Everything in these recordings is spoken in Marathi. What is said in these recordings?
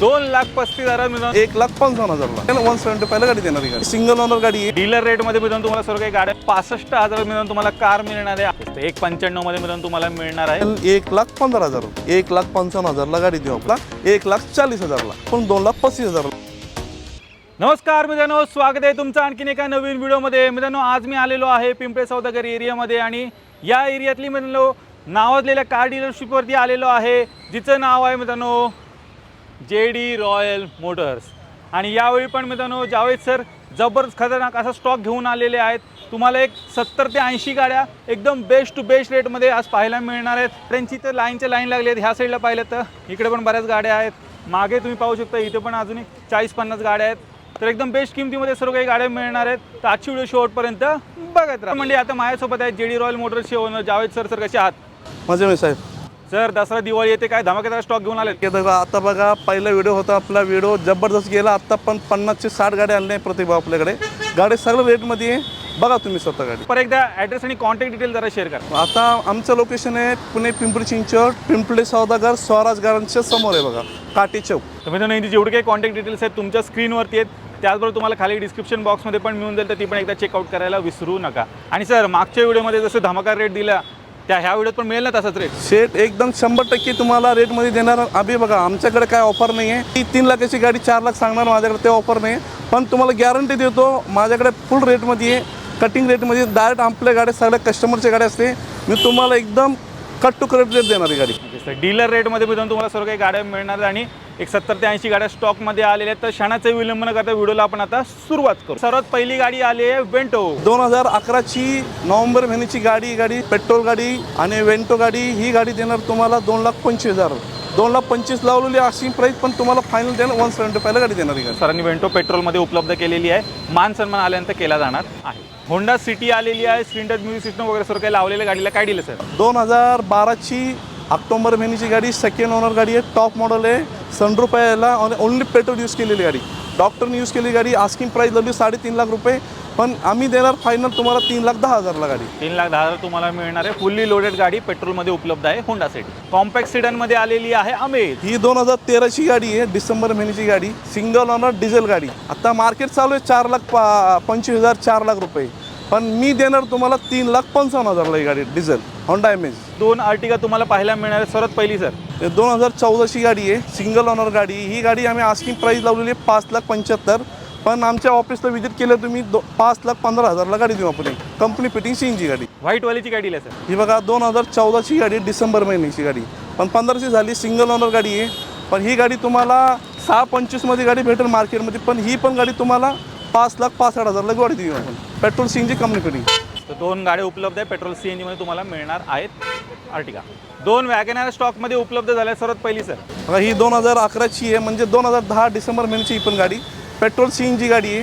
दोन लाख पस्तीस हजार मिळून एक लाख पंचावन्न हजारला वन सेव्हन्टी फायला गाडी देणार गाडी. सिंगल ओनर गाडी डीलर रेटमध्ये मिळून तुम्हाला सर्व काही गाड्या पासष्ट हजार मिळून तुम्हाला कार मिळणार आहे. एक पंच्याण्णवमध्ये मिळून तुम्हाला मिळणार आहे. एक लाख पंधरा हजार एक लाख पंचावन्न हजारला गाडी देऊ आपला. एक लाख चाळीस हजारला पण दोन लाख पस्तीस हजारला नमस्कार मित्रांनो स्वागत आहे तुमचं आणखीन एका नवीन व्हिडिओमध्ये. मित्रांनो आज मी आलेलो आहे पिंपळे सौदागर एरियामध्ये आणि या एरियातली मित्रांनो नावाजलेल्या कार डीलरशिपवरती आलेलो आहे. जिचं नाव आहे मित्रांनो जे डी रॉयल मोटर्स. आणि यावेळी पण मित्रांनो जावेद सर जबरदस्त खतरनाक असा स्टॉक घेऊन आलेले आहेत. तुम्हाला एक सत्तर ते ऐंशी गाड्या एकदम बेस्ट टू बेस्ट रेटमध्ये आज पाहायला मिळणार आहेत. त्यांची तर लाईनच्या लाईन लागली आहेत. ह्या साईडला पाहिलं तर इकडे पण बऱ्याच गाड्या आहेत. मागे तुम्ही पाहू शकता इथे पण अजून चाळीस पन्नास गाड्या आहेत. तर एकदम बेस्ट किमतीमध्ये सर्व काही गाड्या मिळणार आहेत. तर आजची व्हिडिओ शेवटपर्यंत बघत राहा. म्हणजे आता माझ्यासोबत आहेत जे डी रॉयल मोटर्सचे ओनर जावेद सर. सर कसे आहात? माझे साहेब. सर दसरा दिवाळी येते काय? धमाकेदार स्टॉक घेऊन आले आता बघा पहिला व्हिडिओ होता आपला व्हिडिओ जबरदस्त गेला. आता पण पन्नासचे साठ गाड्या आणल्या प्रतिभा आपल्याकडे. गाडी सगळं रेटमध्ये आहे. बघा तुम्ही स्वतः गाडी. पर एकदा ॲड्रेस आणि कॉन्टॅक्ट डिटेल जरा शेअर करा. आता आमचं लोकेशन आहे पुणे पिंपरी चिंचवड पिंपळे सौदागर स्वराज गार्डनच्या समोर आहे बघा काटी चौक. तर मित्रांनो यांची जेवढे काही कॉन्टॅक्ट डिटेल्स आहेत तुमच्या स्क्रीनवरती आहेत त्याचबरोबर तुम्हाला खाली डिस्क्रिप्शन बॉक्समध्ये पण मिळून जाईल तर ती पण एकदा चेकआउट करायला विसरू नका. आणि सर मागच्या व्हिडिओमध्ये जसं धमाका रेट दिला त्या ह्या व्हिडिओत पण मिळेल ना तसाच रेट शेट एकदम शंभर टक्के तुम्हाला रेटमध्ये देणार. अभि बघा आमच्याकडे काय ऑफर नाही आहे ती तीन लाखाची गाडी चार लाख सांगणार माझ्याकडे ते ऑफर नाही आहे पण तुम्हाला गॅरंटी देतो माझ्याकडे फुल रेटमध्ये आहे. कटिंग रेटमध्ये डायरेक्ट आपल्या गाड्या सगळ्या कस्टमरच्या गाड्या असते. मी तुम्हाला एकदम कट टू कट रेट देणार ही गाडी. डीलर रेटमध्ये मिळून तुम्हाला सर्व काही गाड्या मिळणार आणि एक सत्तर ते ऐंशी गाड्या स्टॉकमध्ये आलेल्या आहेत. तर क्षणाचे विलंब न करता व्हिडिओला आपण आता सुरुवात करू. सर्वात पहिली गाडी आली आहे वेंटो दोन हजार अकराची नोव्हेंबर महिन्याची गाडी गाडी पेट्रोल गाडी आणि वेंटो गाडी ही गाडी देणार तुम्हाला दोन लाख पंचवीस हजार. दोन लाख पंचवीस लावलेली अशी प्राईस पण तुम्हाला फायनल देणार वन सेव्हन्टी फायला गाडी देणार ही गाडी. सरांनी वेंटो पेट्रोलमध्ये उपलब्ध केलेली आहे. मान सन्मान आल्यानंतर केला जाणार आहे. होंडा सिटी आलेली आहे. सिलेंडर म्युझिक सिस्टम वगैरे सर्व काही लावलेल्या गाडीला काय दिलं सर? दोन हजार बाराची ऑक्टोबर महिन्याची गाडी सेकंड ओनर गाडी आहे टॉप मॉडेल आहे. सनरूप आहे याला. ओनली पेट्रोल यूज केलेली गाडी. डॉक्टरने यूज केलेली गाडी. आस्किंग प्राईस लावली साडेतीन लाख रुपये. पण आम्ही देणार फायनल तुम्हाला तीन लाख दहा हजारला गाडी. तीन लाख दहा हजार तुम्हाला मिळणार आहे. फुल्ली लोडेड गाडी पेट्रोलमध्ये उपलब्ध आहे होंडा सिटी कॉम्पॅक्ट सिडनमध्ये आलेली आहे अमेज ही दोन हजार तेराची गाडी आहे. डिसेंबर महिन्याची गाडी. सिंगल ओनर डिझेल गाडी. आता मार्केट चालू आहे चार लाख पा पंचवीस हजार चार लाख रुपये. पण मी देणार तुम्हाला तीन लाख पंचावन्न हजारला ही गाडी डिझेल होंडा एम एज दोन अर्टिगा तुम्हाला पाहायला मिळणार आहे सर्वात पहिली सर. दोन हजार चौदाची गाडी आहे. सिंगल ओनर गाडी ही गाडी आम्ही आस्किंग प्राईस लावलेली आहे पाच लाख पंच्याहत्तर. पण आमच्या ऑफिसला व्हिजिट केलं तुम्ही दो पाच लाख पंधरा हजारला गाडी देऊ आपण कंपनी फिटिंग सीनची गाडी. व्हाईटवालीची दिली आहे सर. ही बघा दोन हजार चौदाची गाडी डिसेंबर महिन्याची गाडी. पण पंधराची झाली सिंगल ओनर गाडी आहे. पण ही गाडी तुम्हाला सहा पंचवीसमध्ये गाडी भेटेल मार्केटमध्ये पण ही पण गाडी तुम्हाला पाच लाख पासष्ट हजारला गाडी देऊ आपण. पेट्रोल सीनची कंपनी फिटिंग तर दोन गाड्या उपलब्ध आहे पेट्रोल सी एन जीमध्ये तुम्हाला मिळणार आहेत. अर्टिगा दोन वॅगनर स्टॉकमध्ये उपलब्ध झाल्या सर्वात पहिली सर. ही दोन हजार अकराची आहे. म्हणजे दोन हजार दहा डिसेंबर महिन्याची ही पण गाडी. पेट्रोल सी एन जी गाडी आहे.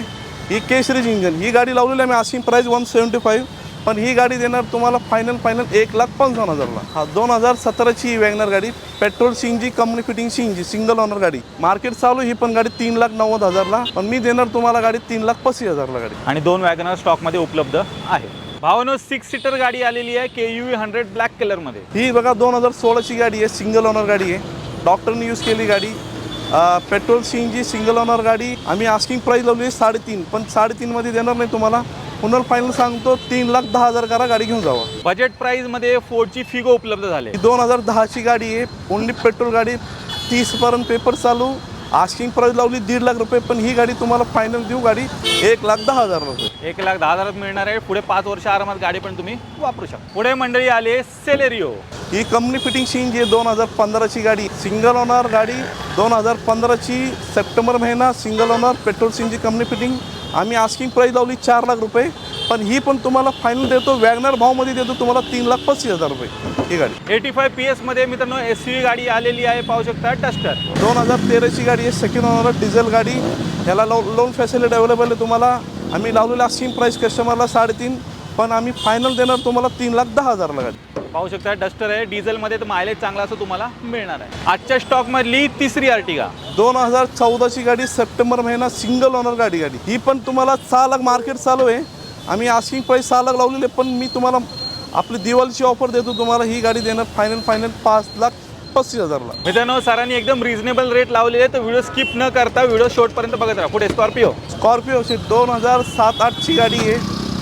ही केसरीज इंजन. ही गाडी लावलेली आहे मी asking price one seventy five. पण ही गाडी देणार तुम्हाला फायनल फायनल एक लाख पंचावन्न हजारला. हा दोन हजार सतराची वॅगनर गाडी. Petrol C N G company fitting C N G single owner गाडी. मार्केट चालू ही पण गाडी तीन लाख नव्वद हजारला. पण मी देणार तुम्हाला गाडी तीन लाख पस्तीस हजारला गाडी. आणि दोन वॅगनर स्टॉकमध्ये उपलब्ध आहे. भावानो सिक्स सीटर गाडी आलेली आहे के यू हंड्रेड ब्लॅक कलरमध्ये ही बघा दोन हजार सोळाची गाडी आहे सिंगल ओनर गाडी आहे. डॉक्टरने यूज केली गाडी. Petrol C N G single owner गाडी. आम्ही आस्किंग प्राईस लावली आहे साडेतीन पण साडेतीनमध्ये देणार नाही तुम्हाला. पुन्हा फायनल सांगतो तीन लाख दहा हजार करा गाडी घेऊन जावा. बजेट प्राईजमध्ये फोर्डची फिगो उपलब्ध झाले दोन हजार दहाची गाडी आहे. ओनली पेट्रोल गाडी. तीसपर्यंत पेपर चालू. आस्किंग प्राईस लावली दीड लाख रुपये पण ही गाडी तुम्हाला फायनल देऊ गाडी एक लाख दहा हजार रुपये. एक लाख दहा हजारात मिळणार आहे. पुढे पाच वर्ष आरामात गाडी पण तुम्ही वापरू शकता. पुढे मंडळी आली सेलेरिओ ही company fitting C N G आहे दोन हजार पंधराची गाडी. सिंगल ओनर गाडी दोन हजार पंधराची सप्टेंबर महिना सिंगल ओनर पेट्रोल सीनची कंपनी फिटिंग आम्ही आस्किंग प्राईस लावली चार लाख रुपये. पण ही पण तुम्हाला फायनल देतो वॅगनर भावमध्ये देतो तुम्हाला तीन लाख पस्तीस हजार रुपये. ही गाडी. एटी फाय पी एसमध्ये मित्रांनो एस सी गाडी आलेली आहे पाहू शकता डस्टर दोन हजार तेराची गाडी आहे सेकंड ओनर डिझेल गाडी. याला लो लोन फॅसिलिटी अवेलेबल आहे तुम्हाला. आम्ही लावलेला आस्किंग प्राईस कस्टमरला साडेतीन पण आम्ही फायनल देणार तुम्हाला तीन लाख दहा हजारला गाडी. पाहू शकता डस्टर आहे डिझेलमध्ये तर मायलेज चांगला असं तुम्हाला मिळणार आहे. आजच्या स्टॉकमधली तिसरी अर्टिगा दोन हजार चौदाची गाडी सप्टेंबर महिना सिंगल ओनर गाडी गाडी. ही पण तुम्हाला सहा लाख मार्केट चालू आहे. आम्ही आस्किंग प्राईस सहा लाख लावलेले पण मी तुम्हाला आपली दिवाळीची ऑफर देतो तुम्हाला ही गाडी देणार फायनल फायनल पाच लाख पस्तीस हजारला. मित्रांनो सरांनी एकदम रिझनेबल रेट लावलेले तर व्हिडिओ स्किप न करता व्हिडिओ शेवटपर्यंत बघत राहा. पुढे स्कॉर्पिओ स्कॉर्पिओ अशी दोन हजार सात आठची गाडी आहे.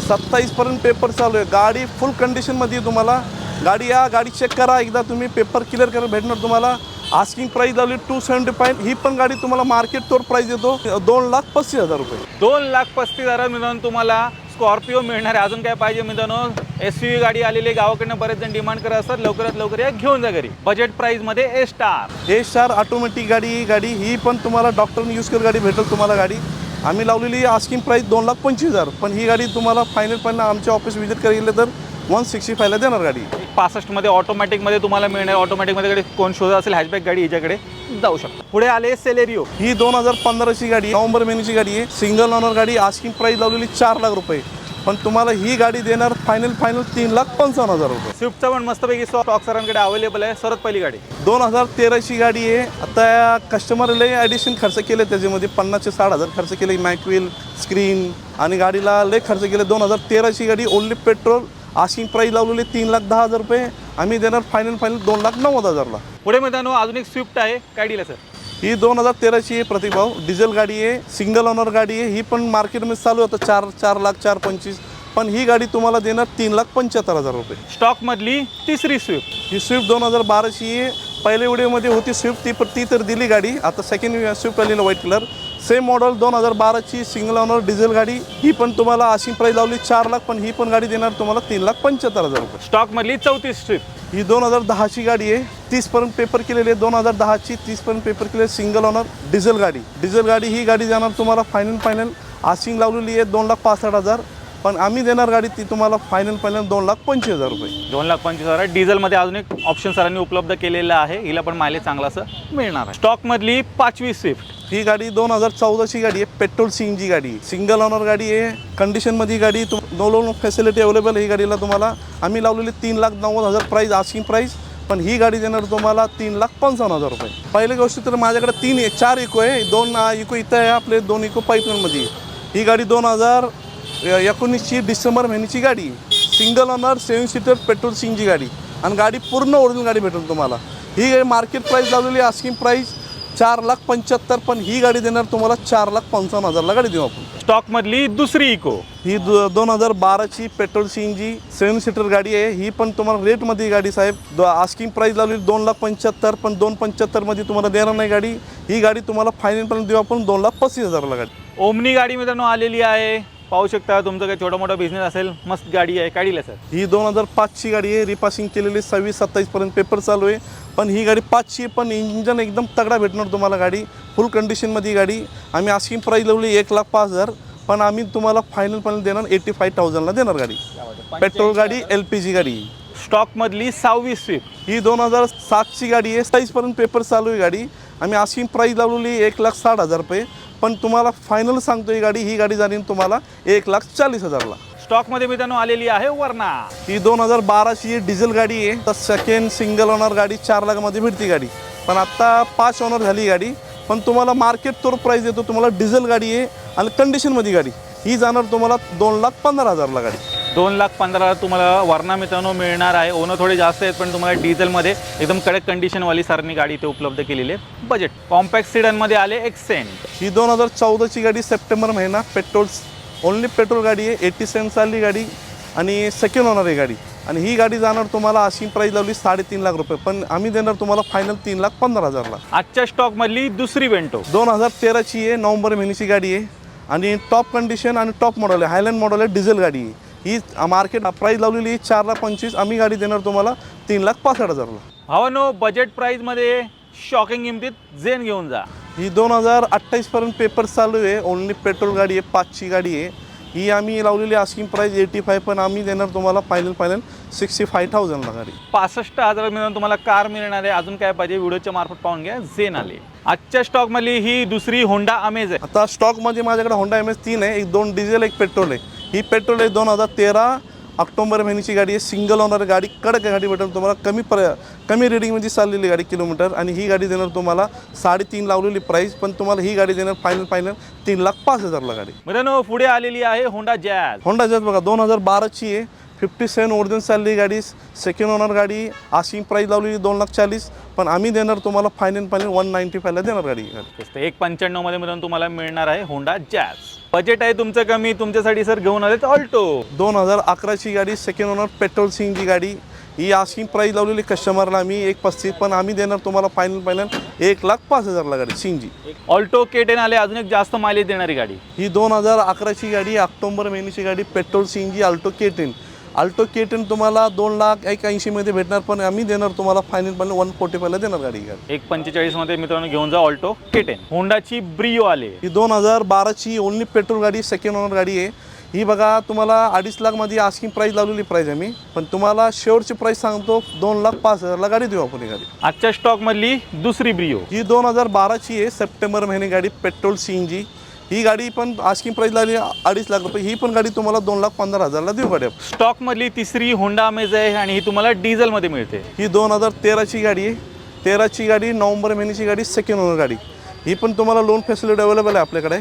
सत्तावीसपर्यंत पेपर चालू आहे. गाडी फुल कंडिशनमध्ये तुम्हाला. गाडी या गाडी चेक करा. एकदा तुम्ही पेपर क्लिअर करा भेटणार तुम्हाला. आस्किंग प्राईस लावली टू सेवन्टी फाईव्ह ही पण गाडी तुम्हाला मार्केट तोर प्राईस देतो. दोन लाख पस्तीस हजार रुपये. दोन लाख पस्तीस हजार मित्रांनो तुम्हाला स्कॉर्पिओ मिळणार आहे. अजून काय पाहिजे मित्रांनो? एस यू गाडी आलेली. गावाकडनं बरेच जण डिमांड करत असतात. लवकरात लवकर या घेऊन जा घरी. Budget प्राइसमध्ये A star A star automatic गाडी ही गाडी ही पण तुम्हाला डॉक्टरने यूज कर गाडी भेटेल तुम्हाला गाडी. आम्ही लावलेली आस्किंग प्राईस दोन लाख पंचवीस हजार. पण ही गाडी तुम्हाला फायनल फायनल आमच्या ऑफिस व्हिजिट करायला गेलं तर वन सिक्स्टी फायला देणार गाडी. पासष्टमध्ये ऑटोमॅटिकमध्ये तुम्हाला मिळणार. ऑटोमॅटिकमध्ये कडे कोण शोधा असेल? हॅचबॅक गाडी हिच्याकडे जाऊ शकतो. पुढे आले सेलेरिओ ही दोन हजार पंधराची गाडी नोव्हेंबर महिन्याची गाडी आहे. सिंगल ओनर गाडी आस्किंग प्राईस लावलेली चार लाख रुपये. पण तुम्हाला ही गाडी देणार फायनल फायनल तीन लाख पंचावन्न हजार रुपये. स्विफ्टचा पण मस्तपैकी स्टॉक सरांकडे अवेलेबल आहे. सर्वात पहिली गाडी. दोन हजार तेराची गाडी आहे. आता कस्टमरला ॲडिशन खर्च केले त्याच्यामध्ये पन्नास ते साठ हजार खर्च केले. मॅकविल स्क्रीन आणि गाडीला लय खर्च केले. दोन हजार तेराची गाडी ओनली पेट्रोल आस्किंग प्राईस लावलेली तीन लाख दहा हजार रुपये. आम्ही देणार फायनल फायनल दोन लाख नव्वद हजारला. पुढे मित्रांनो अजून एक स्विफ्ट आहे. काय डील आहे सर ही दोन हजार तेराची आहे प्रतिभाव. डिझेल गाडी आहे सिंगल ओनर गाडी आहे. ही पण मार्केटमध्ये चालू होतं चार चार लाख चार पंचवीस. पण ही गाडी तुम्हाला देणार तीन लाख पंच्याहत्तर हजार रुपये. स्टॉक मधली तिसरी स्विफ्ट ही स्विफ्ट दोन हजार बाराची आहे. पहिल्या व्हिडिओमध्ये होती स्विफ्ट ती पण ती तर दिली गाडी. आता सेकंड स्विफ्ट आलेली व्हाईट कलर सेम मॉडेल दोन हजार बाराची सिंगल ओनर डिझेल गाडी. ही पण तुम्हाला अशी प्राईस लावली चार लाख पण ही पण गाडी देणार तुम्हाला तीन लाख पंच्याहत्तर हजार रुपये. स्टॉक मधली चौतीस स्विफ्ट ही दोन हजार दहाची गाडी आहे. तीसपर्यंत पेपर केलेली आहे. दोन हजार दहाची तीसपर्यंत पेपर केलेली सिंगल ओनर डिझेल गाडी. डिझेल गाडी ही गाडी जाणार तुम्हाला फायनल फायनल आसिंग लावलेली आहे दोन लाख पासष्ट हजार. पण आम्ही देणार गाडी ती तुम्हाला फायनल फायनल दोन लाख पंचवीस हजार रुपये. दोन लाख पंचवीस हजार. डिझेलमध्ये अजून एक ऑप्शन सरांनी उपलब्ध केलेलं आहे. हिला पण मायलेज चांगला असं मिळणार आहे. स्टॉक मधली पाचवी स्विफ्ट ही गाडी दोन हजार चौदाची गाडी आहे. पेट्रोल सी जी गाडी. सिंगल ओनर गाडी आहे. कंडिशनमध्ये ही गाडी तुम नो लोन फॅसिलिटी अवेलेबल आहे. ही गाडीला तुम्हाला आम्ही लावलेली तीन लाख नव्वद हजार प्राईस आस्किंग प्राईस पण ही गाडी देणार तुम्हाला तीन लाख पंचावन्न हजार रुपये. पहिली गोष्ट तर माझ्याकडे तीन आहे. चार इको आहे. दोन इको इथं आहे आपले. दोन इको पाईपलाईनमध्ये ही गाडी दोन हजार एकोणीसची डिसेंबर महिन्याची गाडी. Single owner seven seater petrol C G गाडी. आणि गाडी पूर्ण ओरिजिनल गाडी भेटेल तुम्हाला. ही गाडी मार्केट प्राईस लावलेली आस्किंग प्राईस चार लाख पंच्याहत्तर पण ही गाडी देणार तुम्हाला चार लाख पंचावन्न हजारला गाडी देऊ आपण. स्टॉक मधली दुसरी इको ही दो दोन हजार बाराची पेट्रोल जी सेवन सीटर गाडी आहे. ही पण तुम्हाला रेटमध्ये ही गाडी साहेब. दो आस्किंग प्राईस लावलेली दोन लाख पंच्याहत्तर पण दोन पंच्याहत्तरमध्ये तुम्हाला देणार नाही गाडी. ही गाडी तुम्हाला फायनल पण देऊ आपण दोन लाख पस्तीस हजारला गाडी. ओमनी गाडी मित्रांनो आलेली आहे. पाहू शकता तुमचं काही छोटा मोठा बिझनेस असेल मस्त गाडी आहे. काय दिलं सर ही दोन हजार पाचची गाडी आहे. रिपासिंग केलेली सव्वीस सत्तावीसपर्यंत पेपर चालू आहे. पण ही गाडी आहे पण इंजन एकदम तगडा भेटणार तुम्हाला गाडी. फुल कंडिशनमध्ये ही गाडी. आम्ही आस्किंग प्राईस लावली एक लाख पाच हजार. पण आम्ही तुम्हाला फायनल फायनल देणार एटी फाईव्ह थाउजंडला देणार गाडी. पेट्रोल गाडी एल पी जी गाडी. स्टॉक मधली सहावी स्विफ्ट ही दोन हजार सातची गाडी आहे. सत्तावीसपर्यंत पेपर चालू आहे गाडी. आम्ही आस्किंग प्राईस लावलेली एक लाख साठ हजार रुपये. पण तुम्हाला फायनल सांगतो ही गाडी ही गाडी झाली तुम्हाला एक लाख चाळीस हजारला. स्टॉकमध्ये मित्रांनो आलेली आहे वरना ही दोन हजार बाराची डिझेल गाडी आहे तर सेकंड सिंगल ओनर गाडी चार लाखामध्ये भेटती गाडी. पण आत्ता पाच ओनर झाली ही गाडी. पण तुम्हाला मार्केट तोर प्राईस देतो तुम्हाला डिझेल गाडी आहे आणि कंडिशनमध्ये गाडी. ही जाणार तुम्हाला दोन लाख पंधरा हजारला गाडी. दोन लाख पंधरा तुम्हाला वरना मित्रांनो मिळणार आहे. ओनं थोडे जास्त आहेत पण तुम्हाला डिझेलमध्ये एकदम कडक कंडिशनवाली सरांनी गाडी इथे उपलब्ध केलेली आहे बजेट कॉम्पॅक्ट सीडनमध्ये आले एक्सेंट ही दोन हजार चौदाची गाडी सप्टेंबर महिना पेट्रोल ओनली पेट्रोल गाडी आहे एटी सेवन चालली गाडी आणि सेकंड ओनर आहे गाडी. आणि ही गाडी जाणार तुम्हाला अशी प्राईस लावली साडेतीन लाख रुपये पण आम्ही देणार तुम्हाला फायनल तीन लाख पंधरा हजारला. आजच्या स्टॉक मधली दुसरी वेंटो दोन हजार तेराची आहे नोव्हेंबर महिन्याची गाडी आहे. आणि टॉप कंडिशन आणि टॉप मॉडेल आहे हायलँड मॉडेल आहे डिझेल गाडी आहे. ही मार्केट प्राईस लावलेली आहे चार लाख पंचवीस. आम्ही गाडी देणार तुम्हाला तीन लाख पासष्ट हजारला. भावानो बजेट प्राईजमध्ये शॉकिंग किमतीत जेन घेऊन जा. ही दोन हजार अठ्ठावीसपर्यंत पेपर चालू आहे. ओनली पेट्रोल गाडी आहे पाचची गाडी आहे. ही आम्ही लावलेली आस्किंग प्राईस एटी फाय पण आम्ही देणार तुम्हाला फायनल फायनल सिक्स्टी फाय थाउजंडला गाडी. पासष्ट हजार मिळून तुम्हाला कार मिळणार आहे. अजून काय पाहिजे व्हिडिओच्या मार्फत पाहून घ्या. जेन आले. आजच्या स्टॉकमधली ही दुसरी होंडा अमेज आहे. आता स्टॉकमध्ये माझ्याकडे होंडा एम एस तीन आहे. एक दोन डिझेल एक पेट्रोल आहे. ही पेट्रोल आहे दोन हजार तेरा ऑक्टोबर महिन्याची गाडी आहे. सिंगल ओनर गाडी कडक गाडी भेटेल तुम्हाला. कमी पर कमी रिडिंगमध्ये चाललेली गाडी किलोमीटर आणि ही गाडी देणार तुम्हाला साडेतीन लावलेली प्राईस पण तुम्हाला ही गाडी देणार फायनल फायनल तीन लाख पाच हजारला गाडी. मित्रांनो पुढे आलेली आहे होंडा जॅज होंडा जॅज बघा दोन हजार बाराची आहे. फिफ्टी सेवन ओरिजिन चालली गाडी सेकंड ओनर गाडी आशिंग प्राईस लावलेली दोन लाख चाळीस पण आम्ही देणार तुम्हाला फायनल फायनल वन नाईन्टी फायला देणार गाडी. एक पंच्याण्णवमध्ये मित्रांनो तुम्हाला मिळणार आहे होंडा जॅज बजेट आहे तुमचं कमी तुमच्यासाठी सर घेऊन आलेत ऑल्टो दोन हजार अकराची गाडी सेकंड ओनर पेट्रोल सिंगची गाडी. ही आशिंग प्राईस लावलेली कस्टमरला आम्ही एक पस्तीस पण आम्ही देणार तुम्हाला फायनल फायनल एक लाख पाच हजारला गाडी सिंगची ऑल्टो के टेन आले अजून एक जास्त मायलेज देणारी गाडी. ही दोन हजार अकराची गाडी ऑक्टोबर महिन्याची गाडी petrol सिंगची Alto K ten Alto K ten तुम्हाला दोन लाख एक ऐंशीमध्ये भेटणार पण आम्ही देणार तुम्हाला फायनल फायनल वन फोर्टी फायला देणार गाडी गाडी. एक पंचेचाळीसमध्ये मित्रांनो घेऊन जा ऑल्टो के टेन होंडाची ब्रिओ आले. ही दोन हजार बाराची ओनली पेट्रोल गाडी सेकंड ओनर गाडी आहे. ही बघा तुम्हाला अडीच लाखमध्ये आस्किंग प्राईस लावलेली प्राईस आम्ही पण तुम्हाला शेवटची प्राईस सांगतो दोन लाख पाच हजारला गाडी देऊ आपण ही गाडी. आजच्या स्टॉकमधली दुसरी ब्रिओ ही दोन हजार बाराची आहे सप्टेंबर महिने गाडी पेट्रोल सी एन जी ही गाडी पण आस्किंग प्राईस लागली अडीच लाख रुपये. ही पण गाडी तुम्हाला दोन लाख पंधरा हजारला देऊ गाडी आपण. स्टॉकमधली तिसरी होंडा अमेज आहे आणि ही तुम्हाला डिझेलमध्ये मिळते. ही दोन हजार तेराची गाडी आहे. तेराची गाडी नोव्हेंबर महिन्याची गाडी सेकंड ओनर गाडी. ही पण तुम्हाला लोन फॅसिलिटी अवेलेबल आहे आपल्याकडे.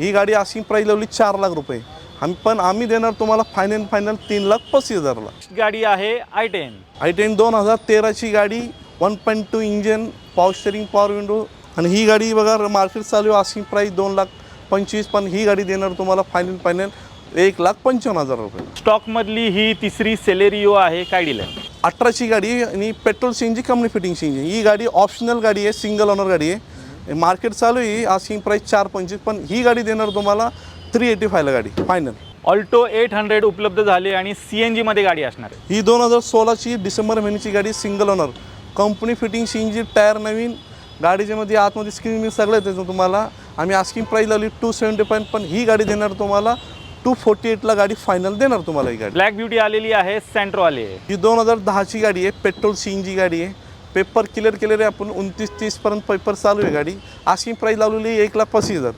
ही गाडी आस्किंग प्राईस लावली चार लाख रुपये. आम्ही पण आम्ही देणार तुम्हाला फायनल फायनल तीन लाख पस्तीस हजारला. गाडी आहे आय टेन आय टेन दोन हजार तेराची गाडी one point two engine power steering power window आणि ही गाडी बघा मार्केट चालू आहे आस्किंग प्राईस दोन लाख पंचवीस पण ही गाडी देणार तुम्हाला फायनल फायनल एक लाख पंचावन्न हजार रुपये. स्टॉकमधली ही तिसरी सेलेरिओ आहे काय डीलर? अठराची गाडी आहे आणि petrol CNG company fitting CNG. ही गाडी ऑप्शनल गाडी आहे सिंगल ओनर गाडी आहे. मार्केट चालू आहे आस्किंग प्राईस चार पंचवीस पण ही गाडी देणार तुम्हाला थ्री एटी फायला गाडी फायनल ऑल्टो एट हंड्रेड उपलब्ध झाले आणि सी एन जीमध्ये गाडी असणार आहे. ही दोन हजार सोळाची डिसेंबर महिन्याची गाडी single owner company fitting CNG tyre नवीन गाडीच्या मध्ये आतमध्ये स्क्रीन मी सगळं त्याचं तुम्हाला आम्ही आस्किंग प्राईस लावली टू सेवन्टी फाईव्ह पण ही गाडी देणार तुम्हाला टू फोर्टी एटला गाडी फायनल देणार तुम्हाला ही गाडी. ब्लॅक ब्युटी आलेली आहे सेंट्रो आले ही दोन हजार दहाची गाडी आहे पेट्रोल सी एन जी गाडी आहे. पेपर क्लिअर केलेले आहे आपण उनतीस तीसपर्यंत पेपर चालू आहे गाडी. आस्किंग प्राईस लावलेली आहे एक लाख पस्तीस हजार.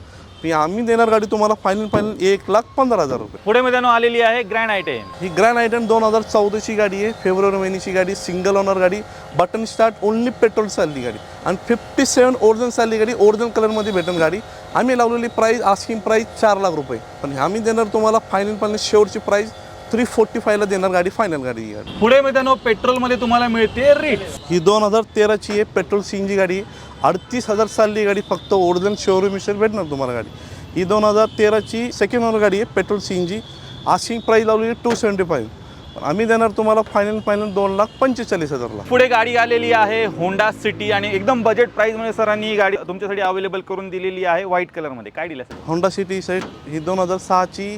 आम्ही देणार गाडी तुम्हाला फायनल फायनल एक लाख पंधरा हजार रुपये. पुढे मित्रांनो आलेली आहे ग्रँड आय टेन ही ग्रँड आयटन दोन हजार चौदाची गाडी आहे फेब्रुवारी महिन्याची गाडी सिंगल ओनर गाडी बटन स्टार्ट ओनली पेट्रोल चालली गाडी. आणि फिफ्टी सेवन ओरिजिनल चालली गाडी ओरिजिनल कलरमध्ये भेटेल गाडी. आम्ही लावलेली प्राईस आस्किंग प्राईस चार लाख रुपये. पण आम्ही देणार तुम्हाला फायनल फायनल शेवटची प्राईस थ्री फोर्टी फायला देणार गाडी फायनल गाडी ही गाडी. पुढे मित्रांनो पेट्रोलमध्ये तुम्हाला मिळते रिट्स ही दोन हजार तेराची आहे पेट्रोल सी एन जी गाडी. अडतीस हजार चालली गाडी फक्त ओरिजिनल शोरूम मिशन भेटणार तुम्हाला गाडी. ही दोन हजार तेराची सेकंड ओनर गाडी आहे petrol C N G asking price लावलेली टू सेवन्टी फाईव्ह पण आम्ही देणार तुम्हाला फायनल फायनल दोन लाख पंचेचाळीस हजारला. पुढे गाडी आलेली आहे होंडा सिटी आणि एकदम बजेट प्राईसमध्ये सरांनी ही गाडी तुमच्यासाठी अवेलेबल करून दिलेली आहे व्हाईट कलरमध्ये काय दिलं सर होंडा सिटी सेट ही दोन हजार सहाची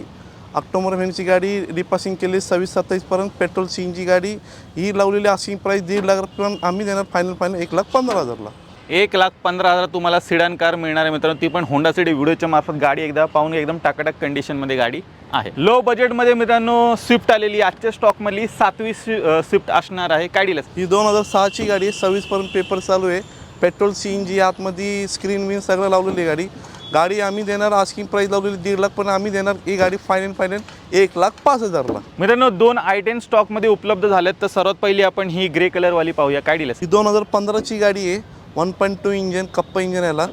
ऑक्टोबर महिन्याची गाडी रिपासिंग केली सव्वीस सत्तावीसपर्यंत पेट्रोल सी एन जी गाडी. ही लावलेली आस्किंग प्राईस दीड लाख पण आम्ही देणार फायनल फायनल एक लाख पंधरा हजारला. एक लाख पंधरा हजार तुम्हाला सिडान कार मिळणार आहे मित्रांनो. ती पण होंडा सिटी व्हिडिओच्या मार्फत गाडी एकदा पाहून. एकदम टाकाटाक कंडिशनमध्ये गाडी आहे. लो बजेटमध्ये मित्रांनो स्विफ्ट आलेली आजच्या स्टॉकमधली सातवी स्विफ्ट असणार आहे. दिलं ही दोन हजार सहाची गाडी सव्वीसपर्यंत पेपर चालू आहे. पेट्रोल सी एन जी आतमध्ये स्क्रीन विन सगळं लावलेली गाडी. गाडी आम्ही देणार आस्किंग प्राईस लावलेली दीड लाख पण आम्ही देणार. ही गाडी फायनल फायनल एक लाख पाच हजारला. मित्रांनो दोन आय टेन स्टॉकमध्ये उपलब्ध झालेत. तर सर्वात पहिली आपण ही ग्रे कलरवाली पाहूया. दिलं ही दोन हजार पंधराची गाडी आहे. One point two engine Kappa engine याला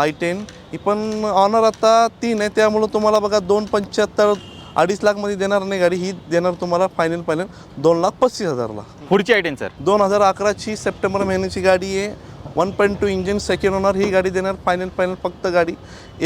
आय टेन ही पण ऑनर आता तीन आहे त्यामुळं तुम्हाला बघा दोन पंच्याहत्तर अडीच लाखमध्ये देणार नाही गाडी. ही देणार तुम्हाला फायनल फायनल दोन लाख पस्तीस हजारला. पुढची आय टेन सर दोन हजार अकराची सप्टेंबर महिन्याची गाडी आहे. One point two engine second owner ही गाडी देणार. फायनल फायनल फक्त गाडी.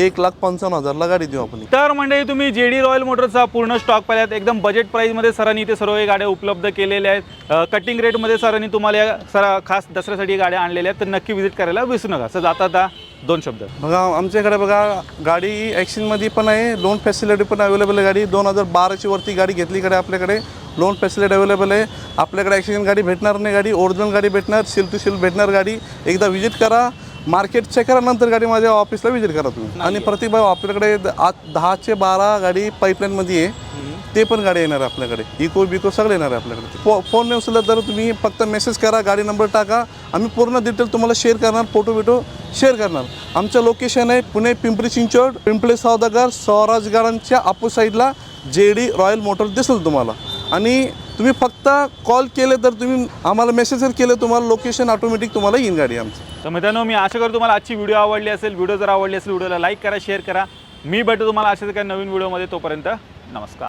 एक लाख पंचावन्न हजारला गाडी देऊ आपण. तर मंडळी तुम्ही जे डी रॉयल मोटरचा पूर्ण स्टॉक पाहिल्यात एकदम बजेट प्राईजमध्ये सरांनी इथे सर्व हे गाड्या उपलब्ध केलेल्या आहेत. कटिंग रेटमध्ये सरांनी तुम्हाला या सर खास दसऱ्यासाठी गाड्या आणलेल्या आहेत. तर नक्की व्हिजिट करायला विसरू नका. सर जाता आता दोन शब्द. बघा आमच्याकडे बघा गाडी ॲक्सिनमध्ये पण आहे लोन फॅसिलिटी पण अवेलेबल आहे गाडी. दोन हजार बाराची वरती गाडी घेतली कडे आपल्याकडे. लोन फॅसिलिटी अवेलेबल आहे. आपल्याकडे ॲक्सिडेंट गाडी भेटणार नाही गाडी. ओरिजिनल गाडी भेटणार सील टू सील भेटणार गाडी. एकदा व्हिजिट करा. मार्केट चेक करा नंतर गाडी माझ्या ऑफिसला व्हिजिट करा तुम्ही. आणि प्रत्येक भाऊ आपल्याकडे आत दहाचे बारा गाडी पाईपलाईनमध्ये आहे. ते पण गाडी येणार आपल्याकडे. इको बिको सगळं येणार आहे आपल्याकडे. फो फोन नाही उचलला तर तुम्ही फक्त मेसेज करा गाडी नंबर टाका. आम्ही पूर्ण डिटेल तुम्हाला शेअर करणार फोटो बिटो शेअर करणार. आमचं लोकेशन आहे पुणे पिंपरी चिंचवड पिंपळे सौदागर स्वराज गार्डनच्या अपोज साईडला जे डी रॉयल मोटर दिसेल तुम्हाला. आणि तुम्ही फक्त कॉल केले तर तुम्ही आम्हाला मेसेज जर केलं तुम्हाला लोकेशन ऑटोमॅटिक तुम्हाला येईन गाडी आमची. तर मित्रांनो मी आशा करतो तुम्हाला आजची व्हिडिओ आवडली असेल. व्हिडिओ जर आवडली असेल व्हिडिओला लाईक करा शेअर करा. मी भेटतो तुम्हाला अशाच काही नवीन व्हिडिओमध्ये तोपर्यंत नमस्कार.